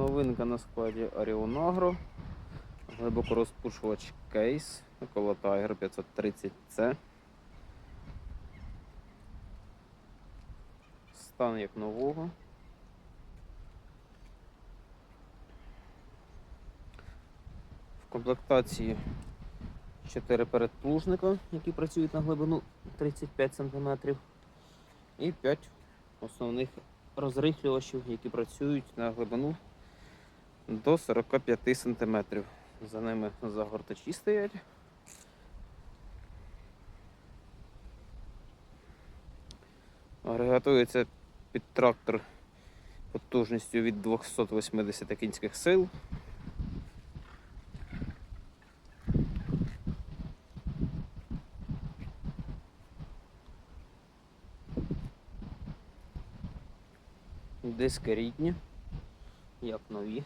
Новинка на складі Agro. Глибокорозпушувач кейс Mikola Tiger 530C. Стан як нового. В комплектації 4 передплужника, які працюють на глибину 35 см. І 5 основних розрихлювачів, які працюють на глибину до 45 см. За ними загортачі стоять. Агрегатується під трактор потужністю від 280 кінських сил. Диски рідні, як нові.